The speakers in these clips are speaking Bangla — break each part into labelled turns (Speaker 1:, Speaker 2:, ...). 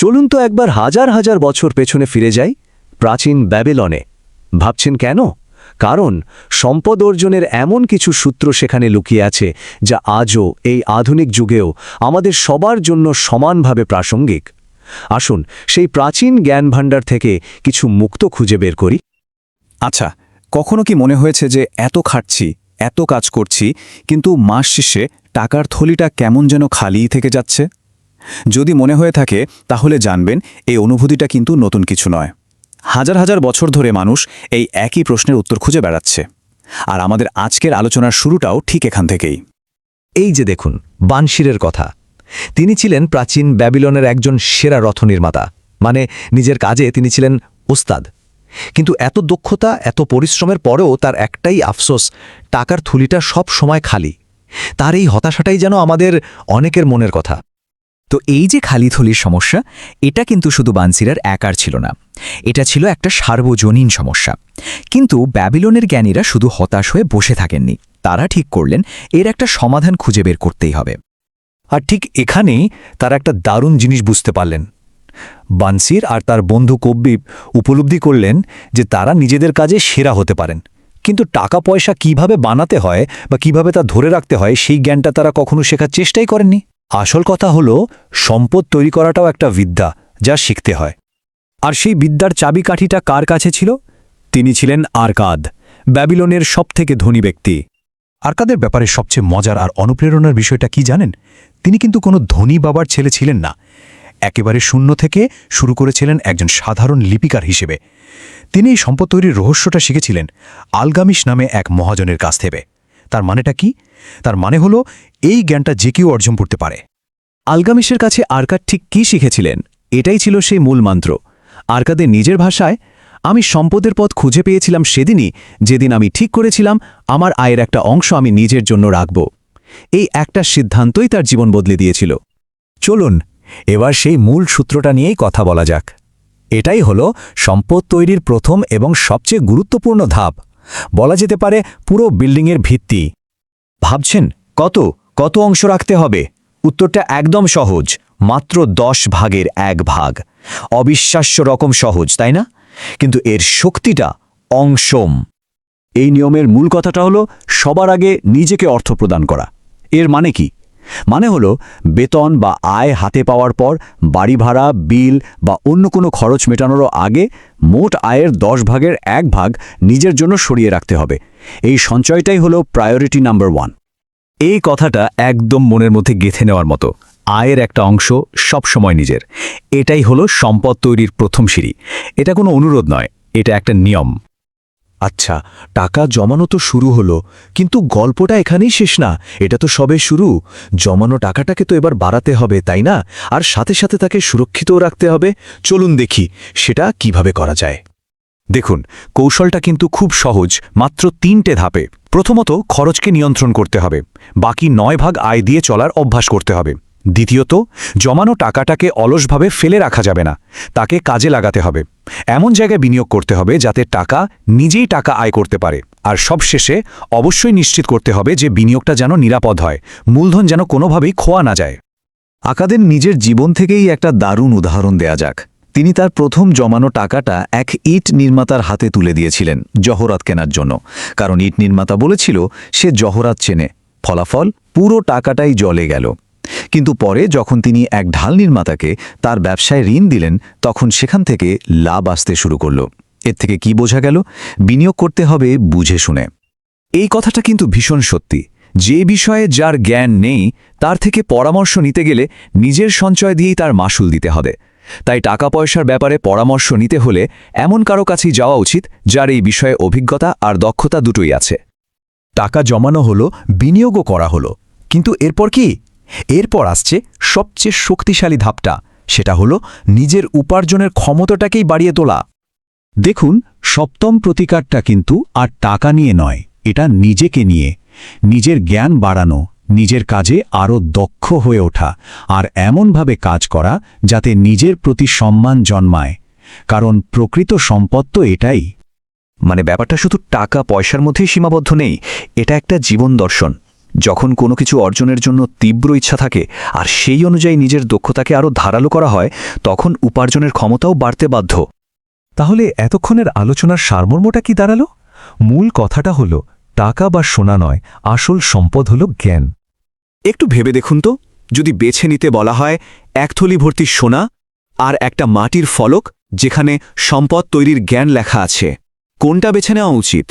Speaker 1: চলুন তো একবার হাজার হাজার বছর পেছনে ফিরে যাই প্রাচীন ব্যাবেলনে। ভাবছেন কেন? কারণ সম্পদ অর্জনের এমন কিছু সূত্র সেখানে লুকিয়ে আছে যা আজও এই আধুনিক যুগেও আমাদের সবার জন্য সমানভাবে প্রাসঙ্গিক। আসুন সেই প্রাচীন জ্ঞান ভাণ্ডার থেকে কিছু মুক্ত খুঁজে বের করি।
Speaker 2: আচ্ছা কখনো কি মনে হয়েছে যে এত খাটছি, এত কাজ করছি, কিন্তু মাস শেষে টাকার থলিটা কেমন যেন খালিই থেকে যাচ্ছে? যদি মনে হয়ে থাকে, তাহলে জানবেন এই অনুভূতিটা কিন্তু নতুন কিছু নয়। হাজার হাজার বছর ধরে মানুষ এই একই প্রশ্নের উত্তর খুঁজে বেড়াচ্ছে। আর আমাদের আজকের আলোচনার শুরুটাও ঠিক এখান থেকেই।
Speaker 1: এই যে দেখুন, বানশিরের কথা। তিনি ছিলেন প্রাচীন ব্যাবিলনের একজন সেরা রথ নির্মাতা মানে নিজের কাজে তিনি ছিলেন ওস্তাদ কিন্তু এত দক্ষতা, এত পরিশ্রমের পরেও তার একটাই আফসোস, টাকার থুলিটা সব সময় খালি। তার এই হতাশাটাই যেন আমাদের অনেকের মনের কথা।
Speaker 3: তো এই যে খালি থলির সমস্যা, এটা কিন্তু শুধু বানসিরার একার ছিল না। এটা ছিল একটা সার্বজনীন সমস্যা। কিন্তু ব্যাবিলনের জ্ঞানীরা শুধু হতাশ হয়ে বসে থাকেননি। তারা ঠিক করলেন, এর একটা সমাধান খুঁজে বের করতেই হবে।
Speaker 1: আর ঠিক এখানেই তারা একটা দারুণ জিনিস বুঝতে পারলেন। বানসির আর তার বন্ধু কব্বিব উপলব্ধি করলেন যে তারা নিজেদের কাজে সেরা হতে পারেন। কিন্তু টাকা পয়সা কীভাবে বানাতে হয় বা কীভাবে তা ধরে রাখতে হয়, সেই জ্ঞানটা তারা কখনো শেখার চেষ্টাই করেননি। আসল কথা হলো, সম্পদ তৈরি করাটাও একটা বিদ্যা যা শিখতে হয়। আর সেই বিদ্যার চাবিকাঠিটা কার কাছে ছিল? তিনি ছিলেন আরকাদ, ব্যাবিলনের সবথেকে ধনী ব্যক্তি। আরকাদের ব্যাপারে সবচেয়ে মজার আর অনুপ্রেরণার বিষয়টা কি জানেন? তিনি কিন্তু কোনো ধনী বাবার ছেলে ছিলেন না। একেবারে শূন্য থেকে শুরু করেছিলেন একজন সাধারণ লিপিকার হিসেবে। তিনি এই সম্পদ তৈরির রহস্যটা শিখেছিলেন আলগামিশ নামে এক মহাজনের কাছ থেকে। তার মানেটা কি? তার মানে হলো, এই জ্ঞানটা যে কেউ অর্জন করতে পারে। আলগামিশের কাছে আরকাদ ঠিক কি শিখেছিলেন, এটাই ছিল সেই মূল মন্ত্র। আরকাদের নিজের ভাষায়, আমি সম্পদের পথ খুঁজে পেয়েছিলাম সেদিনই, যেদিন আমি ঠিক করেছিলাম, আমার আয়ের একটা অংশ আমি নিজের জন্য রাখব। এই একটা সিদ্ধান্তই তার জীবন বদলে দিয়েছিল। চলুন, এবার সেই মূল সূত্রটা নিয়েই কথা বলা যাক। এটাই হলো সম্পদ তৈরির প্রথম এবং সবচেয়ে গুরুত্বপূর্ণ ধাপ। বলা যেতে পারে পুরো বিল্ডিংয়ের ভিত্তি। ভাবছেন, কত কত অংশ রাখতে হবে? উত্তরটা একদম সহজ, মাত্র দশ ভাগের এক ভাগ। অবিশ্বাস্য রকম সহজ, তাই না? কিন্তু এর শক্তিটা অংশম। এই নিয়মের মূল কথাটা হলো সবার আগে নিজেকে অর্থ প্রদান করা। এর মানে কি? মানে হলো, বেতন বা আয় হাতে পাওয়ার পর বাড়ি ভাড়া, বিল বা অন্য কোনো খরচ মেটানোরও আগে মোট আয়ের দশ ভাগের এক ভাগ নিজের জন্য সরিয়ে রাখতে হবে। এই সঞ্চয়টাই হলো প্রায়োরিটি নাম্বার ওয়ান এই কথাটা একদম মনের মধ্যে গেথে নেওয়ার মতো। আয়ের একটা অংশ সব সময় নিজের। এটাই হলো সম্পদ তৈরির প্রথম সিঁড়ি। এটা কোনো অনুরোধ নয়, এটা একটা নিয়ম। আচ্ছা টাকা জমানো তো শুরু হলো, কিন্তু গল্পটা এখানেই শেষ না, এটা তো সবে শুরু। জমানো টাকাটাকে তো এবার বাড়াতে হবে, তাই না? আর সাথে সাথে তাকে সুরক্ষিতও রাখতে হবে। চলুন দেখি, সেটা কীভাবে করা যায়। দেখুন, কৌশলটা কিন্তু খুব সহজ, মাত্র তিনটে ধাপে। প্রথমত, খরচকে নিয়ন্ত্রণ করতে হবে। বাকি নয় ভাগ আয় দিয়ে চলার অভ্যাস করতে হবে। দ্বিতীয়ত, জমানো টাকাটাকে অলসভাবে ফেলে রাখা যাবে না, তাকে কাজে লাগাতে হবে। এমন জায়গায় বিনিয়োগ করতে হবে যাতে টাকা নিজেই টাকা আয় করতে পারে। আর সবশেষে, অবশ্যই নিশ্চিত করতে হবে যে বিনিয়োগটা যেন নিরাপদ হয়, মূলধন যেন কোনোভাবেই খোয়া না যায়। আকাদের নিজের জীবন থেকেই একটা দারুণ উদাহরণ দেয়া যাক। তিনি তার প্রথম জমানো টাকাটা এক ইট নির্মাতার হাতে তুলে দিয়েছিলেন জহরাত কেনার জন্য। কারণ ইট নির্মাতা বলেছিল, সে জহরাত চেনে। ফলাফল, পুরো টাকাটাই জলে গেল। কিন্তু পরে যখন তিনি এক ঢাল নির্মাতাকে তার ব্যবসায় ঋণ দিলেন, তখন সেখান থেকে লাভ আসতে শুরু করল। এর থেকে কি বোঝা গেল? বিনিয়োগ করতে হবে বুঝে শুনে। এই কথাটা কিন্তু ভীষণ সত্যি। যে বিষয়ে যার জ্ঞান নেই, তার থেকে পরামর্শ নিতে গেলে নিজের সঞ্চয় দিয়েই তার মাসুল দিতে হবে। তাই টাকা পয়সার ব্যাপারে পরামর্শ নিতে হলে এমন কারও কাছেই যাওয়া উচিত, যার এই বিষয়ে অভিজ্ঞতা আর দক্ষতা দুটোই আছে। টাকা জমানো হলো, বিনিয়োগও করা হলো। কিন্তু এরপর কি? এরপর আসছে সবচেয়ে শক্তিশালী ধাপটা, সেটা হলো নিজের উপার্জনের ক্ষমতাটাকেই বাড়িয়ে তোলা। দেখুন, সপ্তম প্রতিকারটা কিন্তু আর টাকা নিয়ে নয়, এটা নিজেকে নিয়ে। নিজের জ্ঞান বাড়ানো, নিজের কাজে আরও দক্ষ হয়ে ওঠা, আর এমনভাবে কাজ করা যাতে নিজের প্রতি সম্মান জন্মায়। কারণ প্রকৃত সম্পদ তো এটাই। মানে ব্যাপারটা শুধু টাকা পয়সার মধ্যেই সীমাবদ্ধ নেই, এটা একটা জীবন দর্শন। যখন কোনো কিছু অর্জনের জন্য তীব্র ইচ্ছা থাকে আর সেই অনুযায়ী নিজের দক্ষতাকে আরও ধারালো করা হয়, তখন উপার্জনের ক্ষমতাও বাড়তে বাধ্য।
Speaker 4: তাহলে এতক্ষণের আলোচনার সারমর্মটা কি দাঁড়াল? মূল কথাটা হল, টাকা বা সোনা নয়, আসল সম্পদ হল জ্ঞান।
Speaker 2: একটু ভেবে দেখুন তো, যদি বেছে নিতে বলা হয়, এক থলি ভর্তি সোনা আর একটা মাটির ফলক, যেখানে সম্পদ তৈরির জ্ঞান লেখা আছে। কোনটা বেছে নেওয়া উচিত?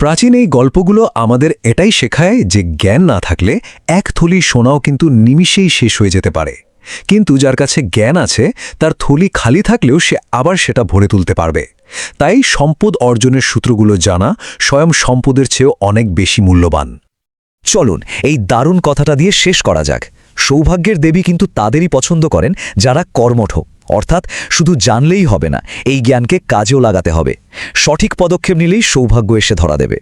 Speaker 4: প্রাচীন এই গল্পগুলো আমাদের এটাই শেখায় যে জ্ঞান না থাকলে এক থলি সোনাও কিন্তু নিমিষেই শেষ হয়ে যেতে পারে। কিন্তু যার কাছে জ্ঞান আছে, তার থলি খালি থাকলেও সে আবার সেটা ভরে তুলতে পারবে। তাই সম্পদ অর্জনের সূত্রগুলো জানা স্বয়ং সম্পদের চেয়েও অনেক বেশি মূল্যবান।
Speaker 1: চলুন, এই দারুণ কথাটা দিয়ে শেষ করা যাক। সৌভাগ্যের দেবী কিন্তু তাদেরই পছন্দ করেন যারা কর্মঠ। অর্থাৎ শুধু জানলেই হবে না, এই জ্ঞানকে কাজেও লাগাতে হবে। সঠিক পদক্ষেপ নিলেই সৌভাগ্য এসে ধরা দেবে।